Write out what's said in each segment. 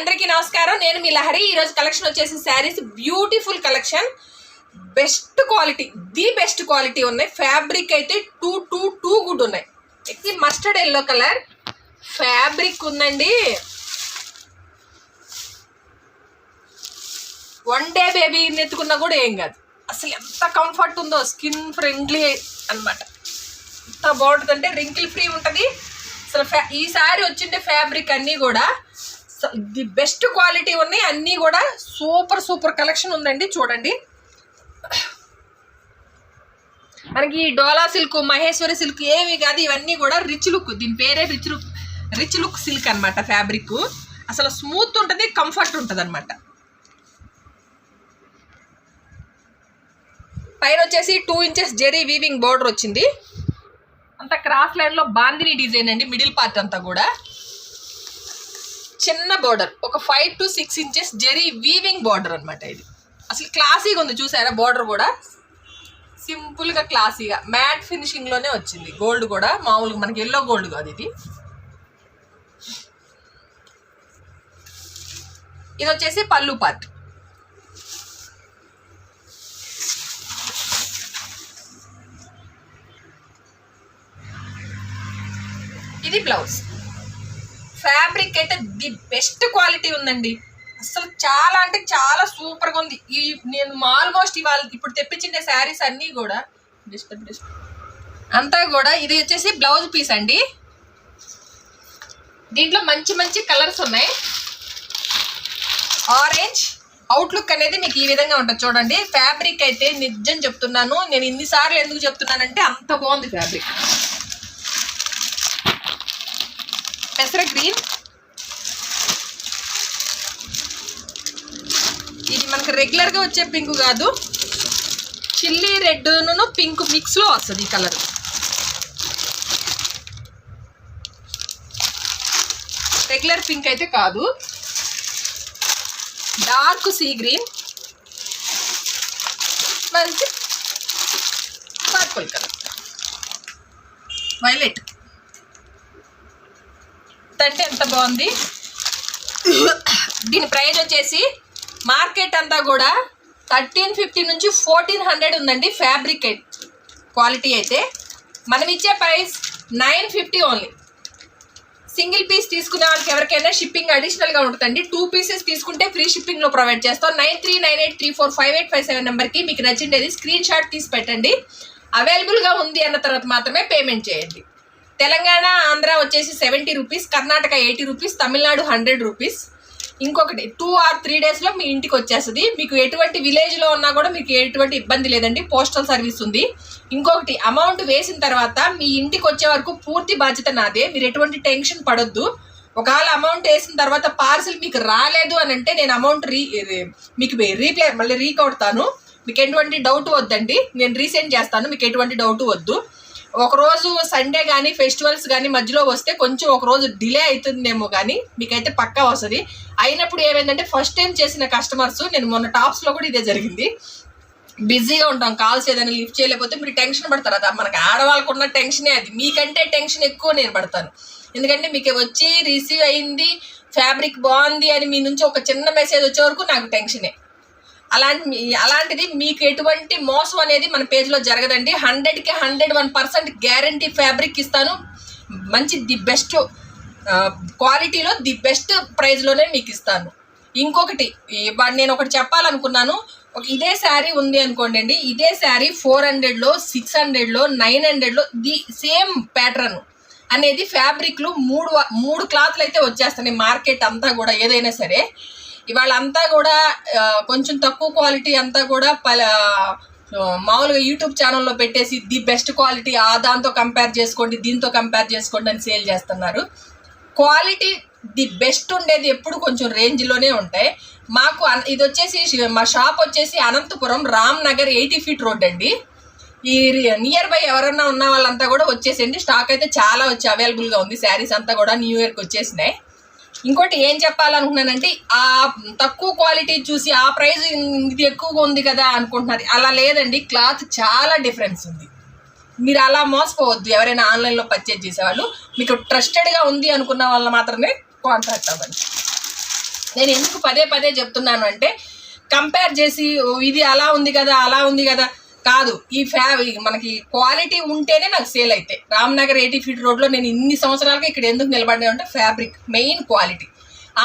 అందరికీ నమస్కారం. నేను మీ లహరి. ఈరోజు కలెక్షన్ వచ్చేసి saris. Beautiful collection. Best quality. The best quality ఉన్నాయి. ఫ్యాబ్రిక్ అయితే టూ టూ టూ గుడ్ ఉన్నాయి. ఇది మస్టర్డ్ ఎల్లో కలర్ ఫ్యాబ్రిక్ ఉందండి. వన్ డే బేబీ ఎత్తుకున్నా కూడా ఏం కాదు. అసలు ఎంత కంఫర్ట్ ఉందో. స్కిన్ ఫ్రెండ్లీ అన్నమాట. ఎంత బాగుంటుంది అంటే రింకిల్ ఫ్రీ ఉంటుంది. అసలు ఫ్యా ఈసారి వచ్చిండే ఫ్యాబ్రిక్ అన్నీ కూడా ది బెస్ట్ క్వాలిటీ ఉన్నాయి. అన్నీ కూడా సూపర్ సూపర్ కలెక్షన్ ఉందండి. చూడండి. మనకి ఈ డోలా సిల్క్ మహేశ్వరి సిల్క్ ఏవి కాదు ఇవన్నీ కూడా రిచ్ లుక్ దీని పేరే rich look rich look silk అనమాట ఫ్యాబ్రిక్ అసలు స్మూత్ ఉంటుంది కంఫర్ట్ ఉంటుంది అనమాట పైన వచ్చేసి two inches zari weaving border వచ్చింది. అంత క్రాస్ లైన్లో బాందిని డిజైన్ అండి మిడిల్ పార్ట్ అంతా కూడా. చిన్న బార్డర్ ఒక five to six inches zari weaving border అనమాట ఇది. అసలు క్లాసీగా ఉంది చూసారా? బార్డర్ కూడా సింపుల్గా క్లాసీగా మ్యాట్ ఫినిషింగ్లోనే వచ్చింది. గోల్డ్ కూడా మామూలుగా మనకి ఎల్లో గోల్డ్ కాదు ఇది. ఇది వచ్చేసి పళ్ళు పార్ట్ ఇది బ్లౌజ్ ఫ్యాబ్రిక్ అయితే ది బెస్ట్ క్వాలిటీ ఉందండి. అసలు చాలా అంటే చాలా సూపర్గా ఉంది. ఈ నేను ఆల్మోస్ట్ ఇవాళ ఇప్పుడు తెప్పించిన శారీస్ అన్నీ కూడా బెస్ట్ బెస్ట్. అంతా కూడా ఇది వచ్చేసి బ్లౌజ్ పీస్ అండి. దీంట్లో మంచి మంచి కలర్స్ ఉన్నాయి. ఆరెంజ్ అవుట్లుక్ అనేది మీకు ఈ విధంగా ఉంటుంది. చూడండి ఫ్యాబ్రిక్ అయితే నిజం చెప్తున్నాను. నేను ఇన్నిసార్లు ఎందుకు చెప్తున్నానంటే అంత బాగుంది ఫ్యాబ్రిక్. పెసర గ్రీన్. ఇది మనకు రెగ్యులర్గా వచ్చే పింక్ కాదు. చిల్లీ రెడ్ను పింక్ మిక్స్లో వస్తుంది ఈ కలర్. రెగ్యులర్ పింక్ అయితే కాదు. డార్క్ సీ గ్రీన్ మంచి పర్పుల్ కలర్ వైలెట్ అంటే ఎంత బాగుంది? దీని ప్రైస్ వచ్చేసి మార్కెట్ అంతా కూడా థర్టీన్ ఫిఫ్టీ నుంచి ఫోర్టీన్ హండ్రెడ్ ఉందండి ఫ్యాబ్రిక్ క్వాలిటీ అయితే మనం ఇచ్చే price nine fifty only. Single piece తీసుకునే వాళ్ళకి ఎవరికైనా షిప్పింగ్ అడిషనల్గా ఉంటుందండి. టూ పీసెస్ తీసుకుంటే ఫ్రీ షిప్పింగ్లో ప్రొవైడ్ చేస్తాం. Nine three nine eight three four five eight five seven నెంబర్కి మీకు నచ్చిండేది స్క్రీన్ షాట్ తీసి పెట్టండి. అవైలబుల్గా ఉంది అన్న తర్వాత మాత్రమే పేమెంట్ చేయండి. తెలంగాణ ఆంధ్ర వచ్చేసి seventy rupees Karnataka eighty rupees Tamil Nadu hundred rupees. ఇంకొకటి టూ ఆర్ త్రీ డేస్లో మీ ఇంటికి వచ్చేస్తుంది. మీకు ఎటువంటి విలేజ్లో ఉన్నా కూడా మీకు ఎటువంటి ఇబ్బంది లేదండి. పోస్టల్ సర్వీస్ ఉంది. ఇంకొకటి అమౌంట్ వేసిన తర్వాత మీ ఇంటికి వచ్చే వరకు పూర్తి బాధ్యత నాదే. మీరు ఎటువంటి టెన్షన్ పడొద్దు. ఒకవేళ అమౌంట్ వేసిన తర్వాత పార్సిల్ మీకు రాలేదు అని అంటే నేను అమౌంట్ రీ మీకు రీప్లే మళ్ళీ రీకొడతాను మీకు ఎటువంటి డౌట్ వద్దండి. నేను రీసెండ్ చేస్తాను. మీకు ఎటువంటి డౌట్ వద్దు. ఒకరోజు సండే కానీ ఫెస్టివల్స్ కానీ మధ్యలో వస్తే కొంచెం ఒక రోజు డిలే అవుతుందేమో కానీ మీకైతే పక్కా వస్తుంది. అయినప్పుడు ఏమైందంటే ఫస్ట్ టైం చేసిన కస్టమర్స్ నేను మొన్న టాప్స్లో కూడా ఇదే జరిగింది. బిజీగా ఉంటాం కాల్స్ ఏదైనా లిఫ్ట్ చేయలేకపోతే మీరు టెన్షన్ పడతారు. అదా మనకి ఆడవాళ్ళకు ఉన్న టెన్షనే అది. మీకంటే టెన్షన్ ఎక్కువ నేను పడతాను. ఎందుకంటే మీకు వచ్చి రిసీవ్ అయింది ఫ్యాబ్రిక్ బాగుంది అని మీ నుంచి ఒక చిన్న మెసేజ్ వచ్చే వరకు నాకు టెన్షనే అలాంటి మీ- అలాంటిది మీకు ఎటువంటి మోసం అనేది మన పేజ్లో జరగదండి. హండ్రెడ్కి hundred one percent guarantee fabric ఇస్తాను. మంచి ది బెస్ట్ క్వాలిటీలో ది బెస్ట్ ప్రైజ్లోనే మీకు ఇస్తాను. ఇంకొకటి నేను ఒకటి చెప్పాలనుకున్నాను. ఒక ఇదే శారీ ఉంది అనుకోండి అండి ఇదే శారీ ఫోర్ హండ్రెడ్లో సిక్స్ హండ్రెడ్లో నైన్ హండ్రెడ్లో ది సేమ్ ప్యాటర్న్ అనేది ఫ్యాబ్రిక్లు మూడు వ- మూడు క్లాత్లు అయితే వచ్చేస్తున్నాయి మార్కెట్ అంతా కూడా ఏదైనా సరే. ఇవాళ అంతా కూడా కొంచెం తక్కువ క్వాలిటీ అంతా కూడా పల మామూలుగా యూట్యూబ్ ఛానల్లో పెట్టేసి ది బెస్ట్ క్వాలిటీ ఆ దాంతో కంపేర్ చేసుకోండి దీంతో కంపేర్ చేసుకోండి అని సేల్ చేస్తున్నారు. క్వాలిటీ ది బెస్ట్ ఉండేది ఎప్పుడు కొంచెం రేంజ్లోనే ఉంటాయి మాకు అన్- ఇది వచ్చేసి మా షాప్ వచ్చేసి Anantapuram Ram Nagar eighty feet road అండి. ఈ నియర్ బై ఎవరన్నా ఉన్న వాళ్ళంతా కూడా వచ్చేసేయండి స్టాక్ అయితే చాలా వచ్చి అవైలబుల్గా ఉంది. శారీస్ అంతా కూడా న్యూ ఇయర్కి వచ్చేసినాయి. ఇంకోటి ఏం చెప్పాలనుకున్నానంటే ఆ తక్కువ క్వాలిటీ చూసి ఆ ప్రైస్ ఇది ఎక్కువగా ఉంది కదా అనుకుంటున్నారు. అలా లేదండి క్లాత్ చాలా డిఫరెన్స్ ఉంది. మీరు అలా మోసపోవద్దు ఎవరైనా ఆన్లైన్లో పర్చేజ్ చేసేవాళ్ళు. మీకు ట్రస్టెడ్గా ఉంది అనుకున్న వాళ్ళు మాత్రమే కాంటాక్ట్ అవ్వండి. నేను ఎందుకు పదే పదే చెప్తున్నాను అంటే కంపేర్ చేసి ఇది అలా ఉంది కదా అలా ఉంది కదా కాదు ఈ ఫ్యా మనకి క్వాలిటీ ఉంటేనే నాకు సేల్ అయితే. రామ్నగర్ ఎయిటీ ఫీట్ రోడ్లో నేను ఇన్ని సంవత్సరాలుగా ఇక్కడ ఎందుకు నిలబడినా అంటే fabric main quality.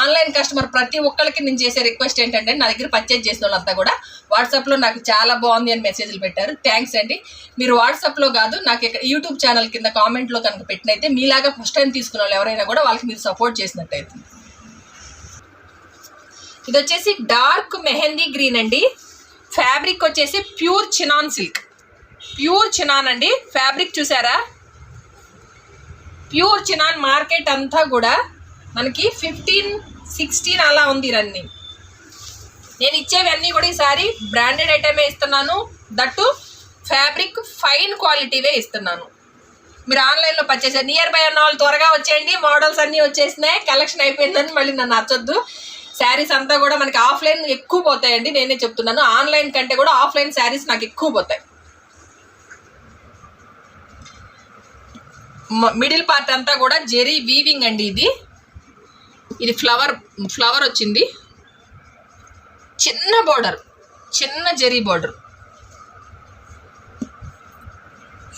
Online customer ప్రతి ఒక్కరికి నేను చేసే రిక్వెస్ట్ ఏంటంటే నా దగ్గర పర్చేజ్ చేసిన వాళ్ళంతా కూడా వాట్సాప్లో నాకు చాలా బాగుంది అని మెసేజ్లు పెట్టారు. థ్యాంక్స్ అండి. మీరు వాట్సాప్లో కాదు నాకు యూట్యూబ్ ఛానల్ కింద కామెంట్లో కనుక పెట్టినైతే మీలాగా ఫస్ట్ టైం తీసుకున్న వాళ్ళు ఎవరైనా కూడా వాళ్ళకి మీరు సపోర్ట్ చేసినట్టయితే ఇది వచ్చేసి డార్క్ మెహందీ గ్రీన్ అండి. ఫ్యాబ్రిక్ వచ్చేసి pure chinon silk. Pure chinon అండి. ఫ్యాబ్రిక్ చూసారా? ప్యూర్ చినాన్ మార్కెట్ అంతా కూడా మనకి ఫిఫ్టీన్ సిక్స్టీన్ అలా ఉంది రన్నింగ్. నేను ఇచ్చేవన్నీ కూడా ఈసారి బ్రాండెడ్ ఐటమే ఇస్తున్నాను. దట్టు ఫ్యాబ్రిక్ ఫైన్ క్వాలిటీవే ఇస్తున్నాను. మీరు ఆన్లైన్లో పర్చేసారు నియర్ బై ఉన్న వాళ్ళు త్వరగా వచ్చేయండి. మోడల్స్ అన్నీ వచ్చేసినాయి. కలెక్షన్ అయిపోయిందని మళ్ళీ నన్ను నచ్చొద్దు శారీస్ అంతా కూడా మనకి ఆఫ్లైన్ ఎక్కువ పోతాయండి నేనే చెప్తున్నాను. ఆన్లైన్ కంటే కూడా ఆఫ్లైన్ శారీస్ నాకు ఎక్కువ పోతాయి. మిడిల్ పార్ట్ అంతా కూడా జెరీ వీవింగ్ అండి ఇది. ఇది ఫ్లవర్ ఫ్లవర్ వచ్చింది. చిన్న బార్డర్ చిన్న జెరీ బార్డర్.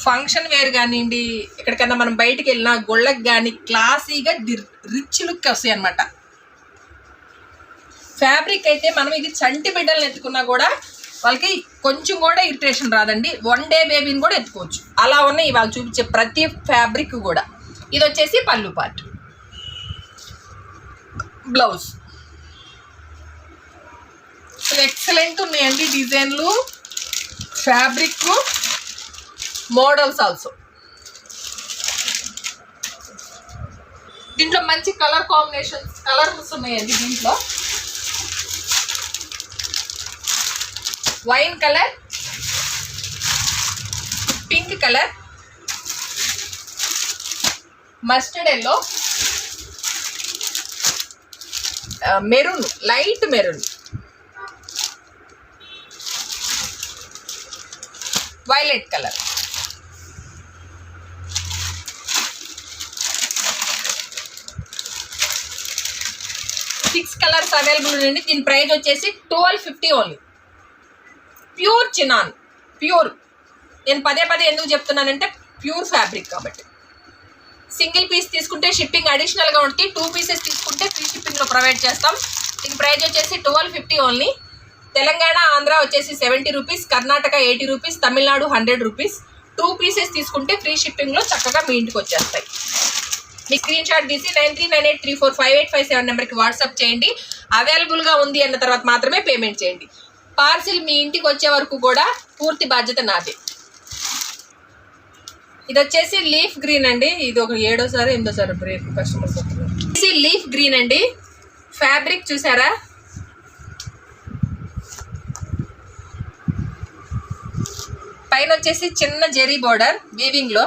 ఫంక్షన్ వేర్ కానివ్వండి ఎక్కడికన్నా మనం బయటికి వెళ్ళినా గొళ్ళకి కానీ క్లాసీగా రిచ్ లుక్ వస్తాయి అనమాట ఫ్యాబ్రిక్ అయితే మనం ఇది చంటి బిడ్డలను ఎత్తుకున్నా కూడా వాళ్ళకి కొంచెం కూడా ఇరిటేషన్ రాదండి. వన్ డే బేబీని కూడా ఎత్తుకోవచ్చు. అలా ఉన్నాయి వాళ్ళు చూపించే ప్రతి ఫ్యాబ్రిక్ కూడా. ఇది వచ్చేసి పళ్ళు పార్ట్. బ్లౌజ్ ఎక్సలెంట్ ఉన్నాయండి డిజైన్లు. ఫ్యాబ్రిక్ మోడల్స్ ఆల్సో దీంట్లో మంచి కలర్ కాంబినేషన్స్ కలర్స్ ఉన్నాయండి దీంట్లో. Wine colour pink colour mustard yellow maroon light maroon. Violet colour. Six colours available ఉండండి. దీని ప్రైస్ వచ్చేసి twelve fifty only. Pure chinon pure. నేను పదే పదే ఎందుకు చెప్తున్నానంటే ప్యూర్ ఫ్యాబ్రిక్ కాబట్టి. సింగిల్ పీస్ తీసుకుంటే షిప్పింగ్ అడిషనల్గా ఉంటుంది. టూ పీసెస్ తీసుకుంటే ఫ్రీ షిప్పింగ్లో ప్రొవైడ్ చేస్తాం. దీని ప్రైస్ వచ్చేసి twelve fifty only. Telangana Andhra వచ్చేసి seventy rupees. Karnataka eighty rupees. Tamil Nadu hundred rupees. Two pieces తీసుకుంటే ఫ్రీ షిప్పింగ్లో చక్కగా మీ ఇంటికి వచ్చేస్తాయి. మీ స్క్రీన్ షాట్ తీసి nine three nine eight three four five eight five seven నెంబర్కి వాట్సాప్ చేయండి. అవైలబుల్గా ఉంది అన్న తర్వాత మాత్రమే పేమెంట్ చేయండి. పార్సిల్ మీ ఇంటికి వచ్చే వరకు కూడా పూర్తి బాధ్యత నాదే. ఇది వచ్చేసి లీఫ్ గ్రీన్ అండి. ఇది ఒక ఏడోసారి ఎనిమిదోసారి బ్రేక్ కస్టమర్స్ వచ్చి లీఫ్ గ్రీన్ అండి. ఫ్యాబ్రిక్ చూసారా? పైన వచ్చేసి చిన్న జెరీ బోర్డర్ వీవింగ్లో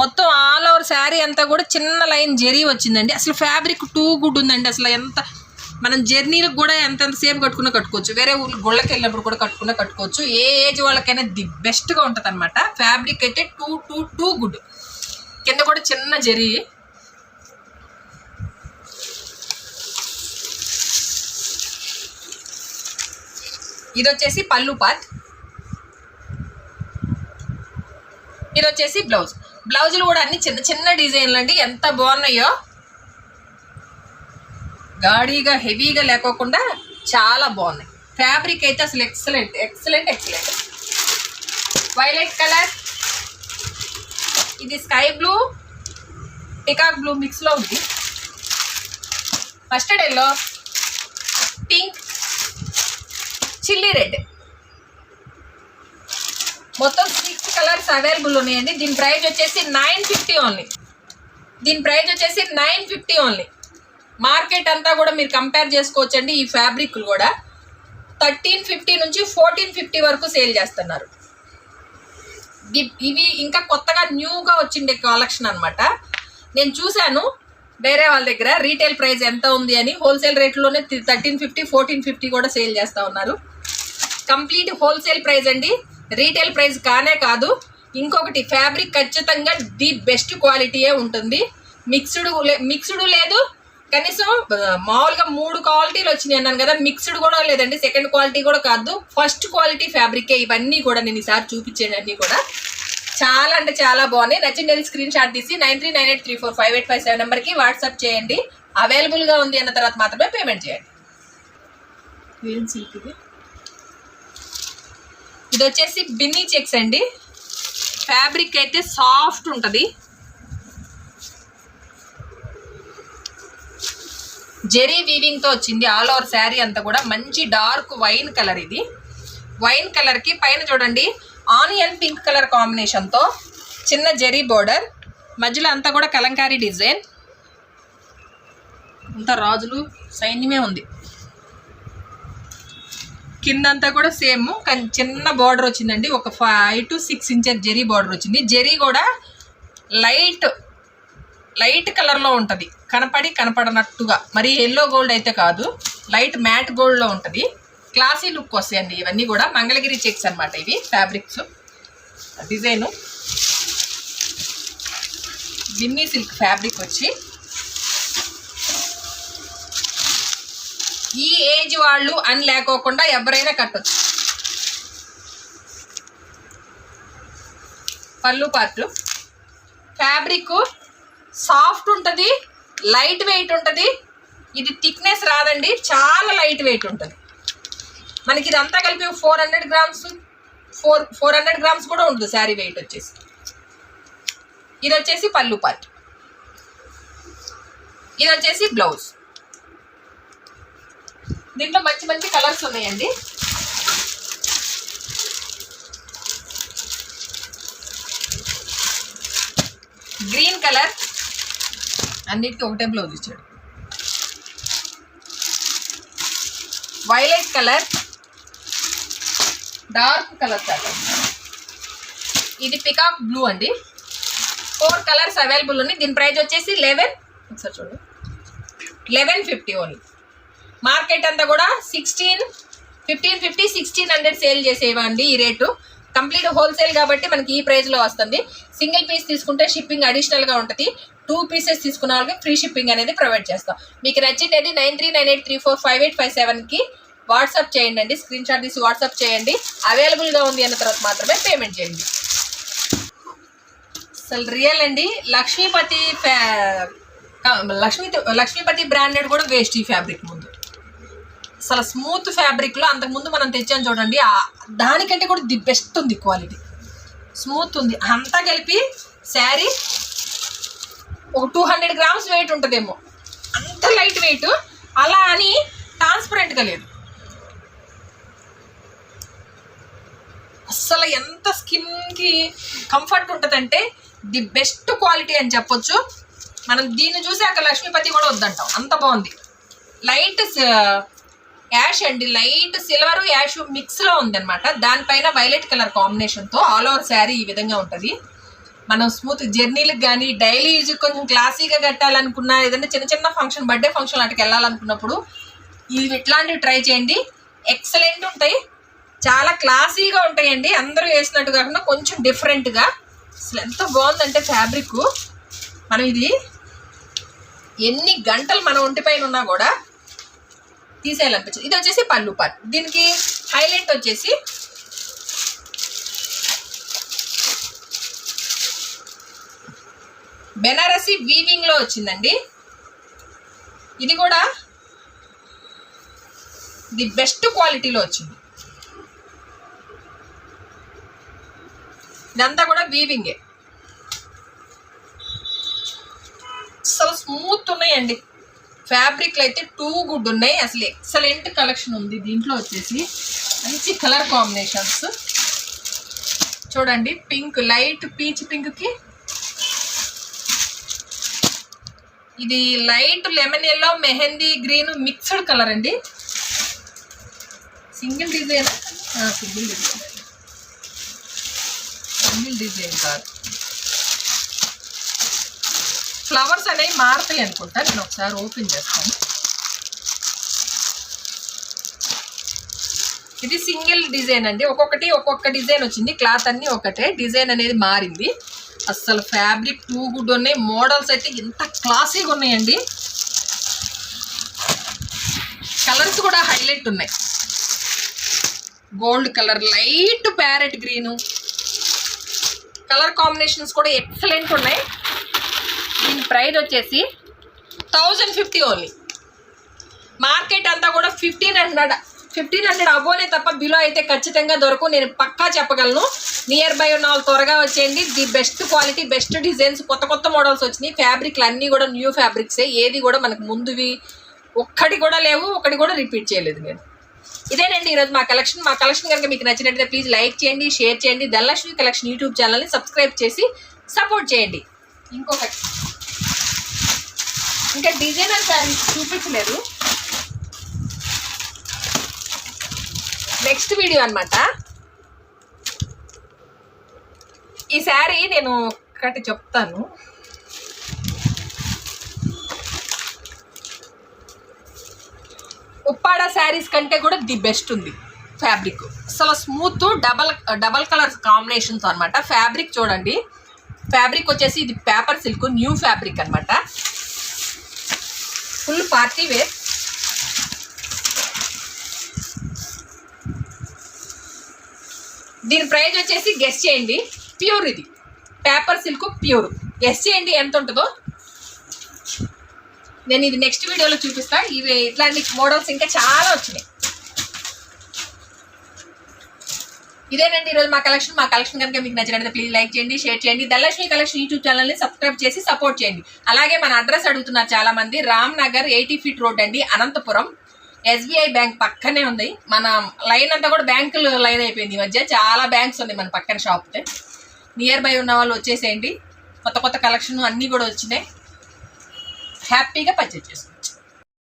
మొత్తం ఆల్ ఓవర్ శారీ అంతా కూడా చిన్న లైన్ జెరీ వచ్చిందండి. అసలు ఫ్యాబ్రిక్ టూ గుడ్ ఉందండి. అసలు ఎంత మనం జర్నీలకు కూడా ఎంత సేపు కట్టుకున్నా కట్టుకోవచ్చు. వేరే ఊళ్ళో గుళ్ళకి వెళ్ళినప్పుడు కూడా కట్టుకున్నా కట్టుకోవచ్చు. ఏ ఏజ్ వాళ్ళకైనా ది బెస్ట్గా ఉంటుంది అనమాట ఫ్యాబ్రిక్ అయితే టూ టూ టూ గుడ్ కింద కూడా చిన్న జరీ. ఇది వచ్చేసి పళ్ళు పాత్. ఇది వచ్చేసి బ్లౌజ్. బ్లౌజులు కూడా అన్ని చిన్న చిన్న డిజైన్లు అండి ఎంత బాగున్నాయో గాడీగా హెవీగా లేకోకుండా చాలా బాగున్నాయి. ఫ్యాబ్రిక్ అయితే అసలు excellent excellent excellent violet colour ఇది స్కై బ్లూ పికాక్ బ్లూ మిక్స్లో ఉంది. Mustard yellow pink chilli red మొత్తం సిక్స్ కలర్స్ అవైలబుల్ ఉన్నాయండి. దీని ప్రైస్ వచ్చేసి నైన్ ఫిఫ్టీ ఓన్లీ దీని ప్రైస్ వచ్చేసి నైన్ ఫిఫ్టీ ఓన్లీ మార్కెట్ అంతా కూడా మీరు కంపేర్ చేసుకోవచ్చండి ఈ ఫ్యాబ్రిక్లు కూడా. థర్టీన్ ఫిఫ్టీ నుంచి ఫోర్టీన్ ఫిఫ్టీ వరకు సేల్ చేస్తున్నారు. ఇవి ఇంకా కొత్తగా న్యూగా వచ్చిండే కలెక్షన్ అనమాట నేను చూశాను వేరే వాళ్ళ దగ్గర రీటైల్ ప్రైస్ ఎంత ఉంది అని హోల్సేల్ రేట్లోనే థర్టీన్ ఫిఫ్టీ ఫోర్టీన్ ఫిఫ్టీ కూడా సేల్ చేస్తూ ఉన్నారు. కంప్లీట్ హోల్సేల్ ప్రైస్ అండి. రీటైల్ ప్రైస్ కానే కాదు ఇంకొకటి ఫ్యాబ్రిక్ ఖచ్చితంగా ది బెస్ట్ క్వాలిటీయే ఉంటుంది. మిక్స్డ్ మిక్స్డ్ లేదు కనీసం మామూలుగా మూడు క్వాలిటీలు వచ్చినాయి అన్నాను కదా మిక్స్డ్ కూడా లేదండి. సెకండ్ క్వాలిటీ కూడా కాదు. ఫస్ట్ క్వాలిటీ ఫ్యాబ్రికే ఇవన్నీ కూడా నేను ఈసారి చూపించాను అన్నీ కూడా చాలా అంటే చాలా బాగున్నాయి. నచ్చింది స్క్రీన్ షాట్ తీసి nine three nine eight three four five eight five seven నెంబర్కి వాట్సాప్ చేయండి. అవైలబుల్గా ఉంది అన్న తర్వాత మాత్రమే పేమెంట్ చేయండి. ఇది. వచ్చేసి బిన్నీ చెక్స్ అండి. ఫ్యాబ్రిక్ అయితే సాఫ్ట్ ఉంటుంది. జెరీ వీవింగ్తో వచ్చింది ఆల్ ఓవర్ శారీ అంతా కూడా. మంచి డార్క్ వైన్ కలర్ ఇది. వైన్ కలర్కి పైన చూడండి ఆనియన్ పింక్ కలర్ కాంబినేషన్తో చిన్న జెరీ బోర్డర్. మధ్యలో అంతా కూడా కలంకారీ డిజైన్. అంతా రాజులు సైన్యమే ఉంది. కిందంతా కూడా సేమ్ కానీ చిన్న బార్డర్ వచ్చిందండి. ఒక five to six inches zari border వచ్చింది. జెరీ కూడా లైట్ లైట్ కలర్లో ఉంటుంది. కనపడి కనపడనట్టుగా. మరి ఎల్లో గోల్డ్ అయితే కాదు లైట్ మ్యాట్ గోల్డ్లో ఉంటుంది. క్లాసీ లుక్ వస్తాయండి ఇవన్నీ కూడా. మంగళగిరి చెక్స్ అనమాట ఇవి fabrics design Binny silk fabric వచ్చి. ఈ ఏజ్ వాళ్ళు అని లేకోకుండా ఎవరైనా కట్టొచ్చు. పళ్ళు పార్ట్ ఫ్యాబ్రిక్ సాఫ్ట్ ఉంటుంది లైట్ వెయిట్ ఉంటుంది. ఇది థిక్నెస్ రాదండి. చాలా లైట్ వెయిట్ ఉంటుంది. మనకి ఇదంతా కలిపి four hundred grams four four hundred grams కూడా ఉంటుంది శారీ వెయిట్ వచ్చేసి. ఇది వచ్చేసి పళ్ళు పార్ట్. ఇది వచ్చేసి బ్లౌజ్. దీంట్లో మంచి మంచి కలర్స్ ఉన్నాయండి. గ్రీన్ కలర్ అన్నిటికీ ఒకటే బ్లౌజ్ ఇచ్చాడు. Violet colour dark colour sir ఇది పికాక్ బ్లూ అండి. ఫోర్ కలర్స్ అవైలబుల్ ఉన్నాయి. దీని ప్రైస్ వచ్చేసి లెవెన్ ఒకసారి చూడండి లెవెన్ ఫిఫ్టీ ఓన్లీ మార్కెట్ అంతా కూడా sixteen fifteen fifty sixteen hundred sale చేసేవండి ఈ రేటు. కంప్లీట్ హోల్సేల్ కాబట్టి మనకి ఈ ప్రైస్లో వస్తుంది. సింగిల్ పీస్ తీసుకుంటే షిప్పింగ్ అడిషనల్గా ఉంటుంది. టూ పీసెస్ తీసుకున్న వాళ్ళకి ఫ్రీ షిప్పింగ్ అనేది ప్రొవైడ్ చేస్తాం. మీకు నచ్చింది nine three nine eight three four five eight five సెవెన్కి వాట్సాప్ చేయండి అండి. స్క్రీన్ షాట్ తీసి వాట్సాప్ చేయండి. అవైలబుల్గా ఉంది అన్న తర్వాత మాత్రమే పేమెంట్ చేయండి. అసలు రియల్ అండి. లక్ష్మీపతి ఫ్యా- లక్ష్మీ లక్ష్మీపతి బ్రాండెడ్ కూడా వేస్ట్ ఈ ఫ్యాబ్రిక్ ముందు. అసలు స్మూత్ ఫ్యాబ్రిక్లో అంతకుముందు మనం తెచ్చాం చూడండి. దానికంటే కూడా ది బెస్ట్ ఉంది క్వాలిటీ. స్మూత్ ఉంది. అంతా కలిపి శారీ ఒక టూ హండ్రెడ్ గ్రామ్స్ వెయిట్ ఉంటుందేమో. అంత లైట్ వెయిట్ అలా అని ట్రాన్స్పరెంట్గా లేదు. అస్సలు ఎంత స్కిన్కి కంఫర్ట్ ఉంటుందంటే ది బెస్ట్ క్వాలిటీ అని చెప్పొచ్చు. మనం దీన్ని చూసాక లక్ష్మీపతి కూడా వద్దంటాం. అంత బాగుంది. లైట్ యాష్ uh, అండి. లైట్ సిల్వర్ యాష్ మిక్స్లో ఉందన్నమాట. దానిపైన వైలెట్ కలర్ కాంబినేషన్తో ఆల్ ఓవర్ శారీ ఈ విధంగా ఉంటుంది. మనం స్మూత్ జర్నీలకు కానీ డైలీ యూజ్ కొంచెం క్లాసీగా కట్టాలనుకున్నా ఏదైనా చిన్న చిన్న ఫంక్షన్ బర్త్డే ఫంక్షన్ వాటికి వెళ్ళాలనుకున్నప్పుడు ఇవి ఇట్లాంటివి ట్రై చేయండి. ఎక్సలెంట్ ఉంటాయి. చాలా క్లాసీగా ఉంటాయండి. అందరూ వేసినట్టు కాకుండా కొంచెం డిఫరెంట్గా అసలు ఎంత బాగుందంటే ఫ్యాబ్రిక్ మనం ఇది ఎన్ని గంటలు మన ఒంటిపైన ఉన్నా కూడా తీసేయాలనిపించదు. ఇది వచ్చేసి పళ్ళు పార్ట్. దీనికి హైలైట్ వచ్చేసి బెనారసీ వీవింగ్లో వచ్చిందండి. ఇది కూడా ది బెస్ట్ క్వాలిటీలో వచ్చింది. ఇదంతా కూడా వీవింగే. అసలు స్మూత్ ఉన్నాయండి. ఫ్యాబ్రిక్లు అయితే టూ గుడ్ ఉన్నాయి. అసలు ఎక్సలెంట్ కలెక్షన్ ఉంది దీంట్లో వచ్చేసి. మంచి కలర్ కాంబినేషన్స్. చూడండి పింక్ లైట్ పీచ్ పింక్కి ఇది light lemon yellow mehndi green mixed colour అండి. Single design. Single design. Single design కాదు. ఫ్లవర్స్ అనేవి మారుతాయి అనుకుంటా. నేను ఒకసారి ఓపెన్ చేస్తాను. ఇది సింగిల్ డిజైన్ అండి. ఒక్కొక్కటి ఒక్కొక్క డిజైన్ వచ్చింది. క్లాత్ అన్నీ ఒకటే. డిజైన్ అనేది మారింది. అస్సలు ఫ్యాబ్రిక్ టూ గుడ్ ఉన్నాయి మోడల్స్ అయితే ఎంత క్లాసీగా ఉన్నాయండి. కలర్స్ కూడా హైలైట్ ఉన్నాయి. Gold colour light parrot green. Colour combinations కూడా ఎక్సలెంట్ ఉన్నాయి. దీని ప్రైస్ వచ్చేసి థౌజండ్ ఫిఫ్టీ ఓన్లీ. మార్కెట్ అంతా కూడా ఫిఫ్టీన్ హండ్రెడ్ ఫిఫ్టీన్ హండ్రెడ్ అవ్వలే తప్ప బిలో అయితే ఖచ్చితంగా దొరకు. నేను పక్కా చెప్పగలను. నియర్ బై ఉన్న వాళ్ళు త్వరగా వచ్చేయండి. The best quality best designs కొత్త కొత్త మోడల్స్ వచ్చినాయి. ఫ్యాబ్రిక్లు అన్నీ కూడా న్యూ ఫ్యాబ్రిక్సే ఏది కూడా మనకు ముందువి. ఒక్కటి కూడా లేవు ఒకటి కూడా రిపీట్ చేయలేదు నేను. ఇదేనండి ఈరోజు మా కలెక్షన్ మా కలెక్షన్ కనుక మీకు నచ్చినట్లయితే ప్లీజ్ లైక్ చేయండి షేర్ చేయండి. ధనలక్ష్మి కలెక్షన్ యూట్యూబ్ ఛానల్ని సబ్స్క్రైబ్ చేసి సపోర్ట్ చేయండి. ఇంకొకటి. ఇంకా డిజైనర్ శారీస్ చూపించలేదు. నెక్స్ట్ వీడియో అనమాట ఈ శారీ నేను ఒకటి చెప్తాను. ఉప్పాడ శారీస్ కంటే కూడా ది బెస్ట్ ఉంది ఫ్యాబ్రిక్. అసలు smooth double double colour combinations అనమాట ఫ్యాబ్రిక్ చూడండి. ఫ్యాబ్రిక్ వచ్చేసి ఇది పేపర్ సిల్క్ న్యూ ఫ్యాబ్రిక్ అనమాట ఫుల్ పార్టీ వేర్. దీని ప్రైజ్ వచ్చేసి గెస్ట్ చేయండి. ప్యూర్ ఇది. పేపర్ సిల్క్ ప్యూర్ గెస్ట్ చేయండి ఎంత ఉంటుందో. నేను ఇది నెక్స్ట్ వీడియోలో చూపిస్తా. ఇవి ఇట్లాంటి మోడల్స్ ఇంకా చాలా వచ్చినాయి. ఇదేనండి ఈరోజు మా కలెక్షన్ మా కలెక్షన్ కనుక మీకు నచ్చినట్లయితే ప్లీజ్ లైక్ చేయండి షేర్ చేయండి. ధనలక్ష్మి కలెక్షన్ యూట్యూబ్ ఛానల్ని సబ్స్క్రైబ్ చేసి సపోర్ట్ చేయండి. అలాగే మన అడ్రస్ అడుగుతున్నారు చాలా మంది Ram Nagar eighty feet road అండి అనంతపురం. ఎస్బీఐ బ్యాంక్ పక్కనే ఉంది. మన లైన్ అంతా కూడా బ్యాంకులు లైన్ అయిపోయింది ఈ మధ్య. చాలా బ్యాంక్స్ ఉన్నాయి మన పక్కన షాప్తే నియర్ బై ఉన్న వాళ్ళు వచ్చేసేయండి. కొత్త కొత్త కలెక్షన్ అన్నీ కూడా వచ్చినాయి. హ్యాపీగా పర్చేజ్ చేసుకోండి.